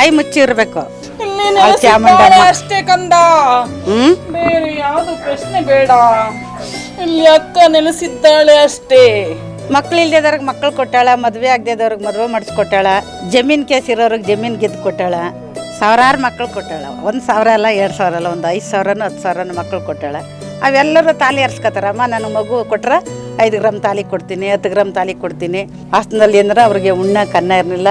ಬಾಯಿ ಮುಚ್ಚಿ ಇರಬೇಕು ಚಾಮುಂಡಮ್ಮ. ಅಷ್ಟೇ ಕಂದ. ಹ್ಮ್? ಬೇರೆ ಯಾವುದು ಪ್ರಶ್ನೆ ಬೇಡ. ಇಲ್ಲಿ ಅಕ್ಕ ನೆಲೆಸಿದ್ದಾಳೆ ಅಷ್ಟೇ. ಮಕ್ಳು ಇಲ್ದೇದವ್ರಿಗೆ ಮಕ್ಕಳು ಕೊಟ್ಟಾಳ ಮದುವೆ ಆಗದೇದವ್ರಿಗೆ ಮದುವೆ ಮಾಡಿಸ್ಕೊಟ್ಟಾಳ ಜಮೀನ್ ಕೇಸ್ ಇರೋರಿಗೆ ಜಮೀನ್ ಗೆದ್ದು ಕೊಟ್ಟಾಳ ಸಾವಿರಾರು ಮಕ್ಳು ಕೊಟ್ಟಾಳ. ಒಂದು ಸಾವಿರ ಅಲ್ಲ ಎರಡು ಸಾವಿರ ಅಲ್ಲ ಒಂದು ಐದು ಸಾವಿರನೂ ಹತ್ತು ಸಾವಿರನೂ ಮಕ್ಳು ಕೊಟ್ಟಾಳ. ಅವೆಲ್ಲರೂ ತಾಲಿ ಅರ್ಸ್ಕೊತಾರಮ್ಮ ನಾನು ಮಗು ಕೊಟ್ರೆ ಐದು ಗ್ರಾಮ್ ತಾಲಿ ಕೊಡ್ತೀನಿ ಹತ್ತು ಗ್ರಾಮ್ ತಾಲಿ ಕೊಡ್ತೀನಿ. ಹಾಸನದಲ್ಲಿ ಅಂದ್ರೆ ಅವ್ರಿಗೆ ಉಣ್ಣ ಕನ್ನ ಇರಲಿಲ್ಲ.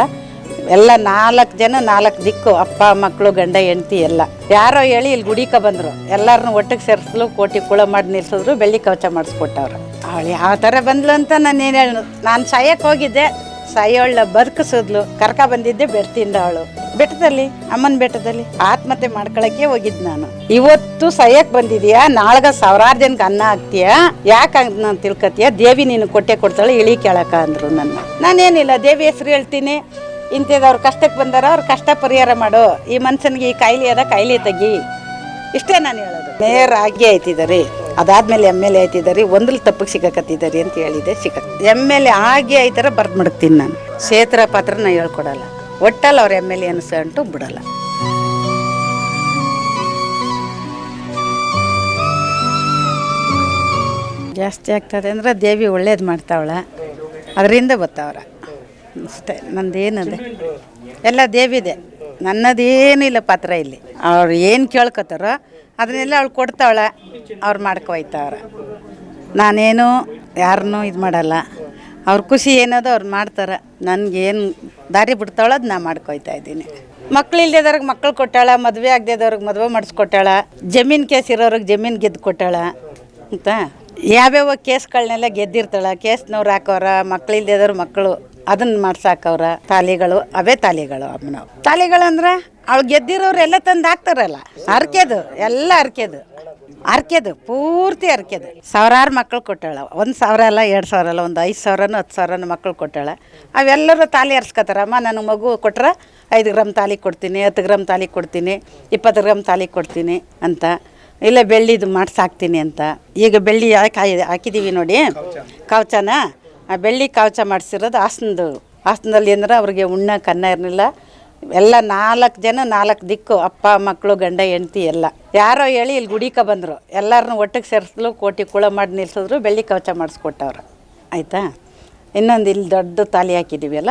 ಎಲ್ಲ ನಾಲ್ಕು ಜನ, ನಾಲ್ಕು ದಿಕ್ಕು, ಅಪ್ಪ ಮಕ್ಕಳು ಗಂಡ, ಹೆಂಡತಿ ಎಲ್ಲ. ಯಾರೋ ಹೇಳಿ ಇಲ್ಲಿ ಗುಡಿಕ ಬಂದರು. ಎಲ್ಲರನ್ನೂ ಒಟ್ಟಿಗೆ ಸೇರಿಸಲು, ಕೋಟಿ ಕುಳ ಮಾಡಿ ನಿಲ್ಸಿದ್ರು, ಬೆಳ್ಳಿ ಕವಚ ಮಾಡಿಸ್ಕೊಟ್ಟವ್ರು. ಅವಳು ಯಾವ ಥರ ಬಂದ್ಲು ಅಂತ ನಾನು ಏನು ಹೇಳು ನಾನು ಸಾಯಕ್ಕೆ ಹೋಗಿದ್ದೆ. ಸಾಯೋಳ ಬದುಕಿಸಿದ್ಲು. ಕರ್ಕ ಬಂದಿದ್ದೆ ಬೆಟ್ಟದಿಂದ ಅವಳು. ಬೆಟ್ಟದಲ್ಲಿ, ಅಮ್ಮನ ಬೆಟ್ಟದಲ್ಲಿ. ಆತ್ಮಹತ್ಯೆ ಮಾಡ್ಕೊಳಕ್ಕೆ ಹೋಗಿದ್ ನಾನು. ಇವತ್ತು ಸಾಯಕ್ ಬಂದಿದ್ಯಾ? ನಾಳ್ಗ ಸಾವಿರಾರು ಜನಕ್ಕೆ ಅನ್ನ ಹಾಕ್ತೀಯಾ? ಯಾಕೆ ನಾನು ತಿಳ್ಕೊತೀಯ? ದೇವಿ ನೀನು ಕೊಟ್ಟೆ ಕೊಡ್ತಾಳೆ, ಇಳಿ ಕೇಳಕ ಅಂದ್ರು ನನ್ನ. ನಾನೇನಿಲ್ಲ, ದೇವಿ ಹೆಸರು ಹೇಳ್ತೀನಿ. ಇಂಥದವ್ರು ಕಷ್ಟಕ್ಕೆ ಬಂದಾರ, ಅವ್ರ ಕಷ್ಟ ಪರಿಹಾರ ಮಾಡು. ಈ ಮನುಷ್ಯನಿಗೆ ಈ ಕಾಯಿಲೆ ಅದ, ಕಾಯಿಲೆ ತೆಗಿ. ಇಷ್ಟೇ ನಾನು ಹೇಳೋದು. ಮೇಯರ್ ಆಗಿ ಆಯ್ತಿದ್ದಾರೆ ಅದಾದ್ಮೇಲೆ ಎಂ ಎಲ್ ಎ ಆಯ್ತಿದ್ದಾರೆ ಒಂದ್ರಲ್ಲಿ ತಪ್ಪಿಗೆ ಸಿಗಕತ್ತಿದ್ದಾರೆ ಅಂತ ಹೇಳಿದೆ ಸಿಕ್ಕ ಎಂ ಎಲ್ ಎ ಆಗಿ ಆಯ್ತಾರ, ಬರ್ದು ಮಡಗ್ತೀನಿ ನಾನು. ಕ್ಷೇತ್ರ ಪಾತ್ರ ನಾ ಹೇಳ್ಕೊಡಲ್ಲ. ಒಟ್ಟಲ್ಲಿ ಅವ್ರ ಎಂ ಎಲ್ ಎ ಅನ್ಸಂಟು ಬಿಡಲ್ಲ. ಜಾಸ್ತಿ ಆಗ್ತದೆ ಅಂದ್ರೆ ದೇವಿ ಒಳ್ಳೇದು ಮಾಡ್ತಾವಳ. ಅದರಿಂದ ಬತ್ತಾವ್ರ. ಅಷ್ಟೇ, ನಂದೇನದೆ. ಎಲ್ಲ ದೇವಿದೆ. ನನ್ನದೇನಿಲ್ಲ ಪಾತ್ರ ಇಲ್ಲಿ. ಅವ್ರು ಏನು ಕೇಳ್ಕೊತಾರೋ ಅದನ್ನೆಲ್ಲ ಅವಳು ಕೊಡ್ತಾವಳೆ, ಅವ್ರು ಮಾಡ್ಕೊಯ್ತಾವ್ರೆ ನಾನೇನು ಯಾರನ್ನೂ ಇದು ಮಾಡಲ್ಲ. ಅವ್ರ ಖುಷಿ ಏನದೋ ಅವ್ರು ಮಾಡ್ತಾರೆ. ನನಗೇನು ದಾರಿ ಬಿಡ್ತಾವಳ ಅದು ನಾ ಮಾಡ್ಕೊಯ್ತಾ ಇದ್ದೀನಿ. ಮಕ್ಳು ಇಲ್ದೇದವ್ರಿಗೆ ಮಕ್ಳು ಕೊಟ್ಟಾಳ, ಮದುವೆ ಆಗದೇದವ್ರಿಗೆ ಮದುವೆ ಮಾಡಿಸ್ಕೊಟ್ಟಾಳ ಜಮೀನು ಕೇಸ್ ಇರೋರಿಗೆ ಜಮೀನು ಗೆದ್ದು ಕೊಟ್ಟಾಳ ಅಂತ ಯಾವ್ಯಾವ ಕೇಸ್ಗಳನ್ನೆಲ್ಲ ಗೆದ್ದಿರ್ತಾಳೆ, ಕೇಸ್ನವ್ರು ಹಾಕೋರ, ಮಕ್ಳು ಮಕ್ಕಳು ಅದನ್ನ ಮಾಡ್ಸಾಕವ್ರ ತಾಲಿಗಳು, ಅವೇ ತಾಲಿಗಳು ಅಮ್ಮನವು ತಾಲಿಗಳು ಅಂದ್ರೆ ಗೆದ್ದಿರೋರೆಲ್ಲ ಗೆದ್ದಿರೋರು ಎಲ್ಲ ತಂದು ಹಾಕ್ತಾರಲ್ಲ ಅರ್ಕೆದು ಎಲ್ಲ ಅರ್ಕೆದು ಅರ್ಕೆದು ಪೂರ್ತಿ ಅರ್ಕೆದು ಸಾವಿರಾರು ಮಕ್ಕಳು ಕೊಟ್ಟಾಳ, ಒಂದು ಸಾವಿರ ಅಲ್ಲ, ಎರಡು ಸಾವಿರ ಅಲ್ಲ, ಒಂದು ಐದು ಸಾವಿರನೂ, ಹತ್ತು ಸಾವಿರನೂ ಮಕ್ಕಳು ಕೊಟ್ಟಾಳ. ಅವೆಲ್ಲರೂ ತಾಲಿ ಹರ್ಸ್ಕೊತಾರಮ್ಮ ನನಗೆ ಮಗು ಕೊಟ್ರೆ ಐದು ಗ್ರಾಮ್ ತಾಲಿ ಕೊಡ್ತೀನಿ, ಹತ್ತು ಗ್ರಾಮ್ ತಾಲಿ ಕೊಡ್ತೀನಿ, ಇಪ್ಪತ್ತು ಗ್ರಾಮ್ ತಾಲಿ ಕೊಡ್ತೀನಿ ಅಂತ. ಇಲ್ಲ ಬೆಳ್ಳಿದು ಮಾಡ್ಸಾಕ್ತೀನಿ ಅಂತ. ಈಗ ಬೆಳ್ಳಿ ಯಾಕೆ ಹಾಕಿ ಹಾಕಿದ್ದೀವಿ ನೋಡಿ. ಕವಚನ? ಆ ಬೆಳ್ಳಿ ಕವಚ ಮಾಡಿಸಿರೋದು ಹಾಸನದು. ಹಾಸನದಲ್ಲಿ ಅಂದ್ರೆ ಅವ್ರಿಗೆ ಉಣ್ಣಕ್ಕೆ ಕನ್ನ ಇರಲಿಲ್ಲ. ಎಲ್ಲ ನಾಲ್ಕು ಜನ, ನಾಲ್ಕು ದಿಕ್ಕು ಅಪ್ಪ ಮಕ್ಕಳು ಗಂಡ, ಹೆಂಡತಿ ಎಲ್ಲ. ಯಾರೋ ಹೇಳಿ ಇಲ್ಲಿ ಗುಡಿಕ ಬಂದರು. ಎಲ್ಲರನ್ನು ಒಟ್ಟಿಗೆ ಸೇರಿಸಲು ಕೋಟಿ ಕುಳ ಮಾಡಿ ನಿಲ್ಸಿದ್ರು, ಬೆಳ್ಳಿ ಕವಚ ಮಾಡಿಸ್ಕೊಟ್ಟವ್ರು. ಆಯಿತಾ? ಇನ್ನೊಂದು ಇಲ್ಲಿ ದೊಡ್ಡ ತಾಲಿ ಹಾಕಿದ್ದೀವಲ್ಲ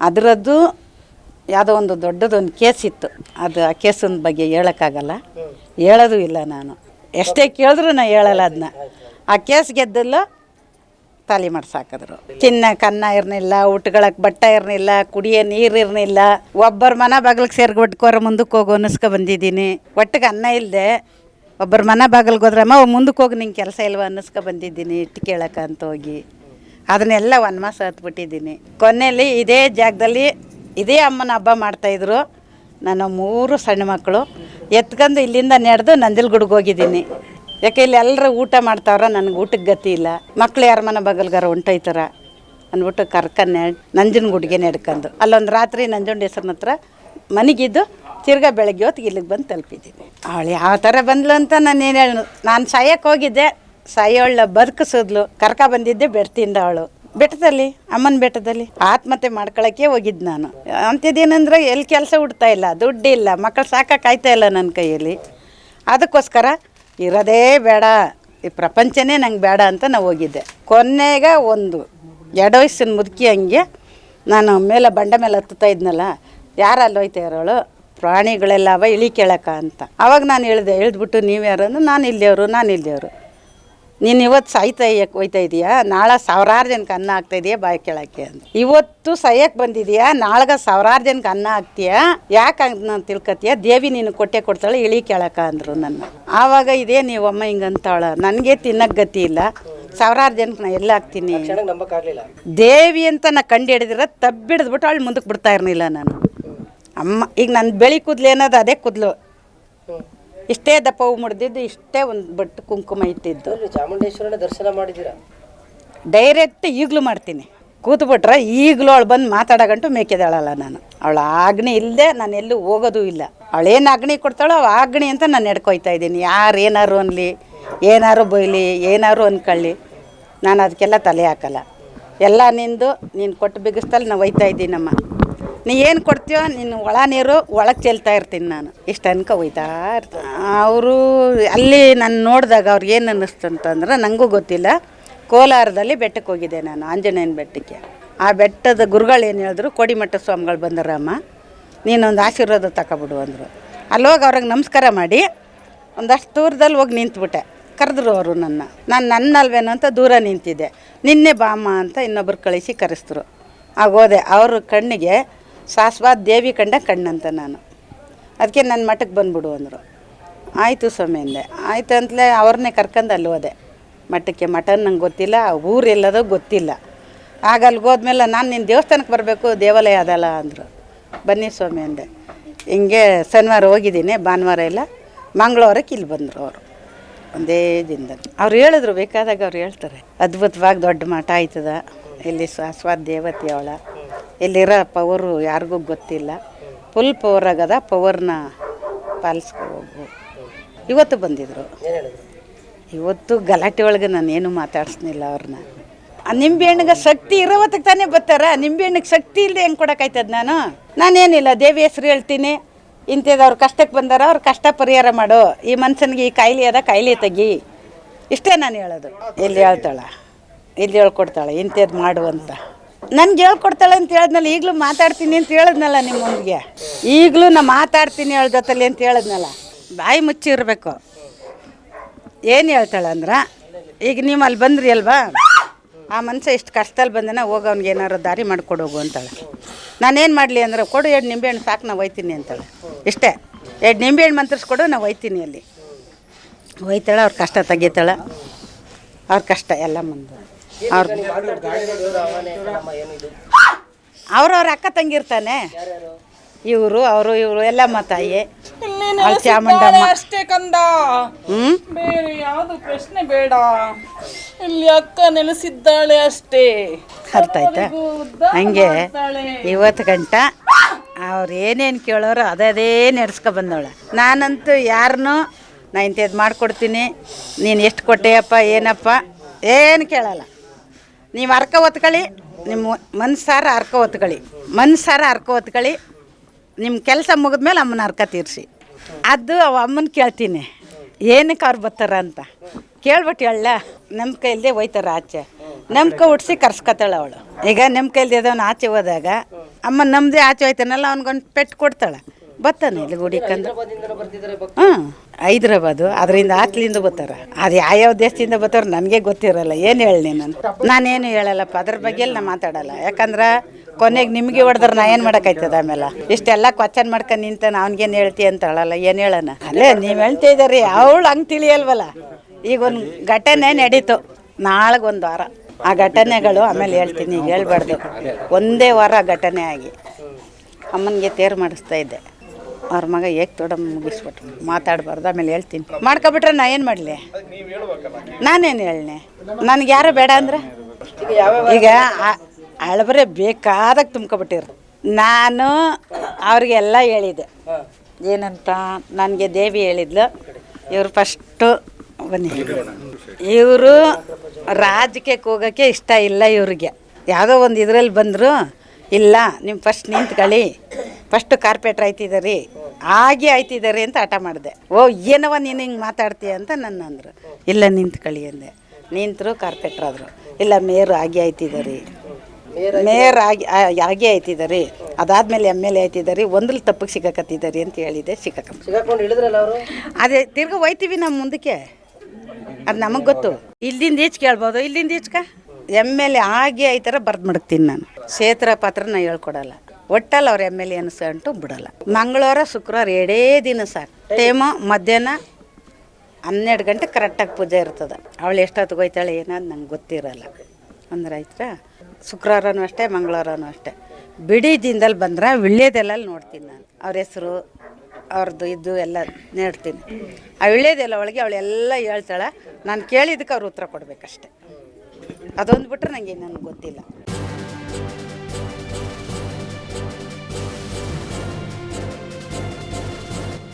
ಅದರದ್ದು ಯಾವುದೋ ಒಂದು ದೊಡ್ಡದೊಂದು ಕೇಸ್ ಇತ್ತು. ಅದು ಆ ಕೇಸಿನ ಬಗ್ಗೆ ಹೇಳೋಕ್ಕಾಗಲ್ಲ. ಹೇಳೋದು ಇಲ್ಲ ನಾನು. ಎಷ್ಟೇ ಕೇಳಿದ್ರೂ ನಾನು ಹೇಳಲ್ಲ ಅದನ್ನ ಆ ಕೇಸ್ ಗೆದ್ದಲ್ಲ ತಾಲಿ ಮಾಡ್ಸಾಕಿದ್ರು. ಚಿನ್ನ, ಕನ್ನ ಇರ್ನಿಲ್ಲ ಊಟಗಳಕ್ಕೆ ಬಟ್ಟೆ ಇರ್ನಿಲ್ಲ, ಕುಡಿಯೋ ನೀರು ಇರ್ನಿಲ್ಲ. ಒಬ್ಬರ ಮನ ಬಾಗಿಲಿಗೆ ಸೇರ್ಕೊಟ್ಕೋರ ಮುಂದಕ್ಕೆ ಹೋಗಿ ಅನ್ನಿಸ್ಕೊ ಬಂದಿದ್ದೀನಿ. ಒಟ್ಟಿಗೆ ಅನ್ನ ಇಲ್ಲದೆ ಒಬ್ಬರ ಮನ ಬಾಗಿಲಿಗೆ ಹೋದ್ರಮ್ಮ ಮುಂದಕ್ಕೆ ಹೋಗಿ ನಿಂಗೆ ಕೆಲಸ ಇಲ್ವ ಅನ್ನಿಸ್ಕೊ ಬಂದಿದ್ದೀನಿ ಇಟ್ಟು ಕೇಳಕ ಅಂತ ಹೋಗಿ. ಅದನ್ನೆಲ್ಲ ವನವಾಸ ಹತ್ಬಿಟ್ಟಿದ್ದೀನಿ ಕೊನೆಯಲ್ಲಿ ಇದೇ ಜಾಗದಲ್ಲಿ ಇದೇ ಅಮ್ಮನ ಹಬ್ಬ ಮಾಡ್ತಾಯಿದ್ರು ನಾನು ಮೂರು ಸಣ್ಣ ಮಕ್ಕಳು ಎತ್ಕೊಂಡು ಇಲ್ಲಿಂದ ನಡೆದು ನಂದಿಲ್ಗುಡ್ಗೆ ಹೋಗಿದ್ದೀನಿ. ಯಾಕೆ ಇಲ್ಲಿ ಎಲ್ಲರೂ ಊಟ ಮಾಡ್ತಾವ್ರ? ನನಗೆ ಊಟಕ್ಕೆ ಗತಿ ಇಲ್ಲ. ಮಕ್ಳು ಯಾರ ಮನೆ ಬಗಲ್ಗಾರ ಹೊಂಟೋಯ್ತಾರ? ಅಂದ್ಬಿಟ್ಟು ಕರ್ಕೊಂಡು ನೆಡ್ ನಂಜನಗೂಡಿಗೆ ನಡ್ಕೊಂಡು ಅಲ್ಲೊಂದು ರಾತ್ರಿ ನಂಜುಂಡೇಶ್ವರನ ಹತ್ರ ಮನೆಗಿದ್ದು ತಿರ್ಗಾ ಬೆಳಗ್ಗೆ ಹೊತ್ತಿಗೆ ಇಲ್ಲಿಗೆ ಬಂದು ತಲುಪಿದ್ದೀನಿ. ಅವಳು ಯಾವ ಥರ ಬಂದ್ಲು ಅಂತ ನಾನು ಏನು ಹೇಳು ನಾನು ಸಾಯಕ್ಕೆ ಹೋಗಿದ್ದೆ. ಸಾಯೋಳ ಬದುಕಿಸಿದ್ಲು. ಕರ್ಕ ಬಂದಿದ್ದೆ ಬೆಟ್ಟದಿಂದ ಅವಳು. ಬೆಟ್ಟದಲ್ಲಿ, ಅಮ್ಮನ ಬೆಟ್ಟದಲ್ಲಿ. ಆತ್ಮಹತ್ಯೆ ಮಾಡ್ಕೊಳಕ್ಕೆ ಹೋಗಿದ್ದು ನಾನು. ಅಂಥದ್ದೇನಂದ್ರೆ ಎಲ್ಲಿ ಕೆಲಸ ಹುಡ್ತಾ ಇಲ್ಲ, ದುಡ್ಡಿಲ್ಲ ಮಕ್ಕಳು ಆಯ್ತಾ ಇಲ್ಲ ನನ್ನ ಕೈಯಲ್ಲಿ. ಅದಕ್ಕೋಸ್ಕರ ಇರೋದೇ ಬೇಡ. ಈ ಪ್ರಪಂಚನೇ ನಂಗೆ ಬೇಡ ಅಂತ ನಾವು ಹೋಗಿದ್ದೆ. ಕೊನೆಗ ಒಂದು ಎರಡು ವಯಸ್ಸಿನ ಮುದುಕಿ ಹಂಗೆ ನಾನು ಮೇಲೆ ಬಂಡೆ ಮೇಲೆ ಹತ್ತುತ್ತಾ ಇದ್ನಲ್ಲ, ಯಾರು ಅಲ್ಲಿ ಹೋಯ್ತಾ ಇರೋಳು ಪ್ರಾಣಿಗಳೆಲ್ಲ ಅವ ಇಳಿ ಕೇಳಕ ಅಂತ. ಅವಾಗ ನಾನು ಹೇಳಿದೆ ಯಾರು ಅಂದ್ರೆ ನಾನು ಇಲ್ಲಿಯವರು ನಾನು ಇಲ್ಲಿಯವರು ನೀನು ಇವತ್ತು ಸಾಯ್ತಾ ಹೋಯ್ತಾ ಇದೀಯಾ? ನಾಳೆ ಸಾವಿರಾರು ಜನಕ್ಕೆ ಅನ್ನ ಆಗ್ತಾ ಇದೆಯಾ ಬಾಯಿ ಕೇಳಕ್ಕೆ ಅಂತ. ಇವತ್ತು ಸಾಯಕ್ಕೆ ಬಂದಿದೆಯಾ? ನಾಳೆಗೆ ಸಾವಿರಾರು ಜನಕ್ಕೆ ಅನ್ನ ಹಾಕ್ತೀಯಾ? ಯಾಕೆ ನಾನು ತಿಳ್ಕೊತೀಯ ದೇವಿ ನೀನು ಕೊಟ್ಟೆ ಕೊಡ್ತಾಳೆ ಇಳಿ ಕೇಳಕ ಅಂದರು ನನ್ನ. ಆವಾಗ ಇದೇ ನೀವು ಅಮ್ಮ ಹಿಂಗಂತಾಳ ನನಗೆ ತಿನ್ನಕ್ಕೆ ಗತಿ ಇಲ್ಲ. ಸಾವಿರಾರು ಜನಕ್ಕೆ ನಾ ಎಲ್ಲ ಹಾಕ್ತೀನಿ? ದೇವಿ ಅಂತ ನಾ ಕಂಡು ಹಿಡಿದಿರ ತಬ್ಬಿಡಿದ್ಬಿಟ್ಟು ಅವಳು ಮುಂದಕ್ಕೆ ಬಿಡ್ತಾ ಇರಲಿಲ್ಲ ನಾನು. ಅಮ್ಮ ಈಗ ನನ್ನ ಬೆಳಿ ಕೂದಲು ಏನದು ಅದೇ ಕೂದಲು. ಇಷ್ಟೇ ದಪ್ಪ ಹೂ ಮುಡ್ದಿದ್ದು ಇಷ್ಟೇ ಒಂದು ಬಟ್ಟು ಕುಂಕುಮ ಇಟ್ಟಿದ್ದು. ಚಾಮುಂಡೇಶ್ವರನ ದರ್ಶನ ಮಾಡಿದ್ದೀರಾ? ಡೈರೆಕ್ಟ್ ಈಗಲೂ ಮಾಡ್ತೀನಿ. ಕೂತ್ಬಿಟ್ರೆ ಈಗಲೂ ಅವಳು ಬಂದು ಮಾತಾಡೋಗಂಟು ಮೇಕೆದಾಳಲ್ಲ ನಾನು. ಅವಳ ಆಗ್ನಿ ಇಲ್ಲದೆ ನಾನು ಎಲ್ಲೂ ಹೋಗೋದು ಇಲ್ಲ. ಅವಳೇನು ಅಗ್ನಿ ಕೊಡ್ತಾಳೋ ಅವ ಅಗ್ನಿ ಅಂತ ನಾನು ನಡ್ಕೊಯ್ತಾ ಇದ್ದೀನಿ. ಯಾರು ಏನಾರು ಅನ್ಲಿ ಏನಾರು ಬೈಲಿ ಏನಾರು ಅನ್ಕೊಳ್ಳಿ. ನಾನು ಅದಕ್ಕೆಲ್ಲ ತಲೆ ಹಾಕಲ್ಲ. ಎಲ್ಲ ನಿಂದು ನೀನು ಕೊಟ್ಟು ಬಿಗಿಸ್ತಲ್ಲಿ ನಾವು ಒಯ್ತಾ ಇದ್ದೀನಮ್ಮ. ನೀ ಏನು ಕೊಡ್ತೀಯೋ ನಿನ್ನ ಒಳ ನೀರು ಒಳಗೆ ಚೆಲ್ತಾ ಇರ್ತೀನಿ ನಾನು. ಇಷ್ಟು ಅನ್ಕ ಹೋಯ್ತಾ ಇರ್ತೀನಿ. ಅವರು ಅಲ್ಲಿ ನಾನು ನೋಡಿದಾಗ ಅವ್ರಿಗೆ ಏನು ಅನ್ನಿಸ್ತು ಅಂತಂದ್ರೆ ನನಗೂ ಗೊತ್ತಿಲ್ಲ. ಕೋಲಾರದಲ್ಲಿ ಬೆಟ್ಟಕ್ಕೆ ಹೋಗಿದ್ದೆ ನಾನು, ಆಂಜನೇಯನ ಬೆಟ್ಟಕ್ಕೆ. ಆ ಬೆಟ್ಟದ ಗುರುಗಳು ಏನು ಹೇಳಿದ್ರು ಕೋಡಿಮಠ ಸ್ವಾಮಿಗಳು ಬಂದರಮ್ಮ ನೀನೊಂದು ಆಶೀರ್ವಾದ ತಗೊಬಿಡು ಅಂದರು. ಅಲ್ಲೋಗಿ ಅವ್ರಿಗೆ ನಮಸ್ಕಾರ ಮಾಡಿ ಒಂದಷ್ಟು ದೂರದಲ್ಲಿ ಹೋಗಿ ನಿಂತ್ಬಿಟ್ಟೆ. ಕರೆದ್ರು ಅವರು ನನ್ನ. ನಾನು ನನ್ನಲ್ವೇನೋ ಅಂತ ದೂರ ನಿಂತಿದ್ದೆ. ನಿನ್ನೆ ಬಾಮ್ಮ ಅಂತ ಇನ್ನೊಬ್ರು ಕಳಿಸಿ ಕರೆಸಿದ್ರು. ಆಗೋದೆ ಅವ್ರ ಕಣ್ಣಿಗೆ ಶಾಶ್ವತ ದೇವಿ ಕಂಡ ಕಣ್ಣಂತ ನಾನು. ಅದಕ್ಕೆ ನನ್ನ ಮಠಕ್ಕೆ ಬಂದ್ಬಿಡು ಅಂದರು. ಆಯಿತು ಸ್ವಾಮಿ ಅಂದೆ. ಆಯ್ತು ಅಂತಲೇ ಅವ್ರನ್ನೇ ಕರ್ಕೊಂಡು ಅಲ್ಲಿ ಹೋದೆ. ಮಠಕ್ಕೆ ಮಠ ನಂಗೆ ಗೊತ್ತಿಲ್ಲ, ಊರೆಲ್ಲದೋ ಗೊತ್ತಿಲ್ಲ. ಆಗ ಅಲ್ಲಿಗೆ ಹೋದ್ಮೇಲೆ ನಾನು ನಿನ್ನ ದೇವಸ್ಥಾನಕ್ಕೆ ಬರಬೇಕು, ದೇವಾಲಯ ಅದಲ್ಲ ಅಂದರು. ಬನ್ನಿ ಸ್ವಾಮಿ ಅಂದೆ. ಹಿಂಗೆ ಶನಿವಾರ ಹೋಗಿದ್ದೀನಿ, ಭಾನುವಾರ ಎಲ್ಲ ಮಂಗಳವಾರಕ್ಕೆ ಇಲ್ಲಿ ಬಂದರು ಅವರು. ಒಂದೇ ದಿನದಲ್ಲಿ. ಅವ್ರು ಹೇಳಿದ್ರು, ಬೇಕಾದಾಗ ಅವ್ರು ಹೇಳ್ತಾರೆ. ಅದ್ಭುತವಾಗಿ ದೊಡ್ಡ ಮಠ ಆಯ್ತದ. ಇಲ್ಲಿ ಶಾಶ್ವತ ದೇವತೆ ಅವಳ. ಇಲ್ಲಿರೋ ಪವರು ಯಾರಿಗೂ ಗೊತ್ತಿಲ್ಲ. ಫುಲ್ ಪವರ್ ಆಗದ ಪವರ್ನ ಪಾಲಿಸ್ಕೊ ಹೋಗು ಇವತ್ತು ಹೇಳಿದ್ರು ಇವತ್ತು ಗಲಾಟೆ ಒಳಗೆ ನಾನು ಏನು ಮಾತಾಡ್ಸ್ನಿಲ್ಲ ಅವ್ರನ್ನ. ಆ ನಿಂಬೆಹಣ್ಣಿಗೆ ಶಕ್ತಿ ಇರೋವತ್ತಿಗೆ ತಾನೇ ಬರ್ತಾರ? ನಿಂಬೆಹಣ್ಣಿಗೆ ಶಕ್ತಿ ಇಲ್ಲದೆ ಹೆಂಗೆ ಕೊಡೋಕ್ಕಾಯ್ತದ ನಾನು? ನಾನೇನಿಲ್ಲ, ದೇವಿ ಹೆಸ್ರು ಹೇಳ್ತೀನಿ. ಇಂಥದ್ದು ಕಷ್ಟಕ್ಕೆ ಬಂದಾರ, ಅವ್ರ ಕಷ್ಟ ಪರಿಹಾರ ಮಾಡು. ಈ ಮನುಷ್ಯನಿಗೆ ಈ ಕಾಯಿಲೆ ಅದ, ಕಾಯಿಲೆ ತೆಗಿ. ಇಷ್ಟೇ ನಾನು ಹೇಳೋದು. ಇಲ್ಲಿ ಹೇಳ್ತಾಳ? ಇಲ್ಲಿ ಹೇಳ್ಕೊಡ್ತಾಳೆ? ಇಂಥದ್ದು ಮಾಡು ಅಂತ. ನನ್ಗೆ ಹೇಳ್ಕೊಡ್ತಾಳೆ ಅಂತ ಹೇಳಿದ್ನಲ್ಲ, ಈಗಲೂ ಮಾತಾಡ್ತೀನಿ ಅಂತ ಹೇಳಿದ್ನಲ್ಲ ನಿಮ್ಮ ಮುಂದಿಗೆ ಈಗಲೂ ನಾ ಮಾತಾಡ್ತೀನಿ ಹೇಳ್ದತ್ತಲ್ಲಿ ಅಂತ ಹೇಳಿದ್ನಲ್ಲ. ಬಾಯಿ ಮುಚ್ಚಿ ಇರಬೇಕು. ಏನು ಹೇಳ್ತಾಳೆ ಅಂದ್ರೆ, ಈಗ ನೀವು ಅಲ್ಲಿ ಬಂದ್ರಿ ಅಲ್ವಾ? ಆ ಮನುಷ್ಯ ಇಷ್ಟು ಕಷ್ಟದಲ್ಲಿ ಬಂದನ, ಹೋಗಿ ಅವ್ನಿಗೆ ಏನಾರು ದಾರಿ ಮಾಡಿಕೊಡೋಗು ಅಂತಾಳೆ. ನಾನೇನು ಮಾಡಲಿ ಅಂದ್ರೆ, ಕೊಡು ಎರಡು ನಿಂಬೆಹಣ್ಣು ಸಾಕು ನಾವು ಒಯ್ತೀನಿ ಅಂತಾಳೆ. ಇಷ್ಟೇ. ಎರಡು ನಿಂಬೆಹಣ್ಣು ಮಂತ್ರಿಸ್ಕೊಡು ನಾವು ಒಯ್ತೀನಿ ಅಲ್ಲಿ. ಒಯ್ತಾಳೆ, ಅವ್ರ ಕಷ್ಟ ತೆಗಿತಾಳೆ. ಅವ್ರ ಕಷ್ಟ ಎಲ್ಲ ಮುಂದೆ. ಅವ್ರ ದೇವ್ರ ಆಹ್ವಾನ ನಮ್ಮ ಏನು ಇದು? ಅವ್ರವ್ರ ಅಕ್ಕ ತಂಗಿರ್ತಾನೆ. ಇವರು ಅವರು ಇವರು ಎಲ್ಲ ತಾಯಿ. ಅವ್ಳ್ ಚಾಮುಂಡಮ್ಮ. ಅಷ್ಟೇ ಕಂದ. ಹ್ಞೂ ಬೇರೆ ಯಾವುದು ಪ್ರಶ್ನೆ ಬೇಡ. ಇಲ್ಲಿ ಅಕ್ಕ ನೆಲೆಸಿದ್ದಾಳೆ ಅಷ್ಟೇ. ಅರ್ಥ ಆಯ್ತಾ? ಹಂಗೆ. ಇವತ್ತು ಗಂಟ ಅವ್ರು ಏನೇನು ಕೇಳೋರು ಅದೇ ನಡೆಸ್ಕೊ ಬಂದವಳೆ. ನಾನಂತೂ ಯಾರನ್ನೂ ನಾ ಇಂಥದ್ದು ಮಾಡಿಕೊಡ್ತೀನಿ. ನೀನು ಎಷ್ಟು ಕೊಟ್ಟೆಯಪ್ಪ ಏನಪ್ಪ ಏನು ಕೇಳಲ್ಲ. ನೀವು ಅರ್ಕ ಒತ್ಕೊಳ್ಳಿ ನಿಮ್ಮ ಮನ್ಸಾರ ಅರ್ಕ ಒತ್ಕೊಳ್ಳಿ ಮನ್ಸಾರ ಅರ್ಕ ಒತ್ಕೊಳ್ಳಿ ನಿಮ್ಮ ಕೆಲಸ ಮುಗಿದ್ಮೇಲೆ ಅಮ್ಮನ ಅರ್ಕ ತೀರಿಸಿ. ಅದು ಅವ ಅಮ್ಮನ ಕೇಳ್ತೀನಿ. ಏನಕ್ಕೆ ಅವ್ರು ಬರ್ತಾರ ಅಂತ. ಕೇಳ್ಬಿಟ್ಟು ಹೇಳ ನಮ್ಮ ಕೈಲ್ದೇ ಒಯ್ತಾರ ಆಚೆ. ನಂಬಿಕೆ ಉಟ್ಸಿ ಕರ್ಸ್ಕೊತಾಳೆ ಅವಳು. ಈಗ ನಮ್ಮ ಕೈಲ್ದೆ ಅದವನು ಆಚೆ ಹೋದಾಗ ಅಮ್ಮ ನಮ್ಮದೇ ಆಚೆ ಹೋಯ್ತಾನಲ್ಲ ಅವ್ನಿಗೊಂದು ಪೆಟ್ಟು ಕೊಡ್ತಾಳೆ. ಬರ್ತಾನೆ ಇಲ್ಲಿ ಗುಡಿಕಂದ್ರೆ. ಹ್ಞೂ ಹೈದ್ರಾಬಾದು, ಅದರಿಂದ ಆತ್ಲಿಂದ ಬರ್ತಾರೆ. ಅದು ಯಾವ್ಯಾವ ದೇಶದಿಂದ ಬರ್ತಾರ ನನಗೆ ಗೊತ್ತಿರಲ್ಲ. ಏನು ಹೇಳಿ ನಾನು? ನಾನೇನು ಹೇಳಲ್ಲಪ್ಪ, ಅದ್ರ ಬಗ್ಗೆ ನಾ ಮಾತಾಡಲ್ಲ. ಯಾಕಂದ್ರೆ ಕೊನೆಗೆ ನಿಮಗೆ ಹೊಡೆದ್ರೆ ನಾ ಏನು ಮಾಡೋಕ್ಕಾಯ್ತದ ಆಮೇಲೆ? ಇಷ್ಟೆಲ್ಲ ಕ್ವಶನ್ ಮಾಡ್ಕೊಂಡು ನಿಂತಾನ ಅವ್ನಿಗೇನು ಹೇಳ್ತಿ ಅಂತ ಹೇಳಲ್ಲ, ಏನು ಹೇಳೋಣ ಅಲ್ಲೇ ನೀವು ಹೇಳ್ತಾ ಇದ್ದೀರಿ, ಅವಳು ಹಂಗೆ ತಿಳಿಯಲ್ವಲ್ಲ? ಈಗ ಒಂದು ಘಟನೆ ನಡೀತು, ನಾಳೆಗೆ ಒಂದು ವಾರ. ಆ ಘಟನೆಗಳು ಆಮೇಲೆ ಹೇಳ್ತೀನಿ, ಈಗ ಹೇಳ್ಬಾರ್ದು. ಒಂದೇ ವಾರ ಘಟನೆ ಆಗಿ. ಅಮ್ಮನಿಗೆ ತೇರು ಮಾಡಿಸ್ತಾ ಇದ್ದೆ. ಅವ್ರ ಮಗ ಏಕ್ ತೋಡ ಮುಗಿಸ್ಬಿಟ್ರು. ಮಾತಾಡಬಾರ್ದು, ಆಮೇಲೆ ಹೇಳ್ತೀನಿ. ಮಾಡ್ಕೊಬಿಟ್ರೆ ನಾ ಏನು ಮಾಡಲಿ? ನಾನೇನು ಹೇಳನೆ ನನಗೆ ಯಾರು ಬೇಡ ಅಂದ್ರೆ? ಈಗ ಅಳಬರೇ ಬೇಕಾದಾಗ ತುಂಬ್ಕೊಬಿಟ್ಟಿರು. ನಾನು ಅವ್ರಿಗೆಲ್ಲ ಹೇಳಿದೆ. ಏನಂತ? ನನಗೆ ದೇವಿ ಹೇಳಿದ್ಲು. ಇವರು ಫಸ್ಟು ಬನ್ನಿ. ಇವರು ರಾಜಕೀಯಕ್ಕೆ ಹೋಗೋಕ್ಕೆ ಇಷ್ಟ ಇಲ್ಲ ಇವ್ರಿಗೆ. ಯಾವುದೋ ಒಂದು ಇದರಲ್ಲಿ ಬಂದರು, ಇಲ್ಲ, ನೀವು ಫಸ್ಟ್ ನಿಂತ್ಕೊಳ್ಳಿ. ಫಸ್ಟು ಕಾರ್ಪೆಟ್ರ್ ಆಯ್ತಿದ್ದೀರಿ ಹಾಗೆ ಆಯ್ತಿದ್ದಾರೆ ಅಂತ ಹಠ ಮಾಡಿದೆ. ಓ ಏನವ ನೀನು ಹಿಂಗೆ ಮಾತಾಡ್ತೀಯ ಅಂತ ನನ್ನ ಅಂದರು. ಇಲ್ಲ ನಿಂತ್ಕೊಳ್ಳಿ ಅಂದೆ. ನಿಂತರು ಕಾರ್ಪೆಟ್ರ್ ಆದರು ಇಲ್ಲ ಮೇಯರ್ ಆಗಿ ಆಯ್ತಿದ್ದಾರೆ ಮೇಯರ್ ಆಗಿ ಆಗಿ ಆಯ್ತಿದ್ದಾರೆ ಅದಾದ್ಮೇಲೆ ಎಂ ಎಲ್ ಎ ಆಯ್ತಿದ್ದಾರೆ ಒಂದ್ರಲ್ಲಿ ತಪ್ಪಿಗೆ ಸಿಗಕತ್ತಿದ್ದಾರೆ ಅಂತ ಹೇಳಿದೆ ಅವರು? ಅದೇ ತಿರ್ಗ ಹೋಯ್ತೀವಿ ನಮ್ಮ ಮುಂದಕ್ಕೆ. ಅದು ನಮಗೆ ಗೊತ್ತು. ಇಲ್ಲಿಂದ ಈಚ್ ಕೇಳ್ಬೋದು ಇಲ್ಲಿಂದ ಈಚ್ಕ? ಎಂ ಎಲ್ ಎ ಆಗಿ ಆಯ್ತಾರ ಬರ್ದು ಮಡಗ್ತೀನಿ ನಾನು. ಕ್ಷೇತ್ರ ಪಾತ್ರ ನಾ ಹೇಳ್ಕೊಡಲ್ಲ. ಒಟ್ಟಲ್ಲಿ ಅವ್ರ ಎಂ ಎಲ್ ಎ ಅನಿಸ್ಕೊಂಟು ಬಿಡಲ್ಲ. ಮಂಗಳವಾರ, ಶುಕ್ರವಾರ ಎರಡೇ ದಿನ ಸಾಕು. ಟೈಮು ಮಧ್ಯಾಹ್ನ ಹನ್ನೆರಡು ಗಂಟೆ ಕರೆಕ್ಟಾಗಿ ಪೂಜೆ ಇರ್ತದೆ. ಅವಳು ಎಷ್ಟೊತ್ತಿಗೆ ಹೋಯ್ತಾಳೆ ಏನಾದ್ ನಂಗೆ ಗೊತ್ತಿರಲ್ಲ. ಅಂದ್ರೆ ಆಯ್ತಾ? ಶುಕ್ರವಾರನೂ ಅಷ್ಟೇ, ಮಂಗಳವಾರನೂ ಅಷ್ಟೇ. ಬಿಡಿ ದಿನದಲ್ಲಿ ಬಂದ್ರೆ ವಿಳ್ಯದೆಲ್ಲ ನೋಡ್ತೀನಿ ನಾನು. ಅವ್ರ ಹೆಸರು ಅವ್ರದ್ದು ಇದ್ದು ಎಲ್ಲ ನೋಡ್ತೀನಿ. ಆ ವಿಳ್ಯದೆಲ್ಲ ಒಳಗೆ ಅವಳೆಲ್ಲ ಹೇಳ್ತಾಳೆ. ನಾನು ಕೇಳಿದ್ದಕ್ಕೆ ಅವ್ರು ಉತ್ತರ ಕೊಡಬೇಕಷ್ಟೆ. ಅದೊಂದು ಬಿಟ್ಟರೆ ನನಗೆ ನನಗೆ ಗೊತ್ತಿಲ್ಲ.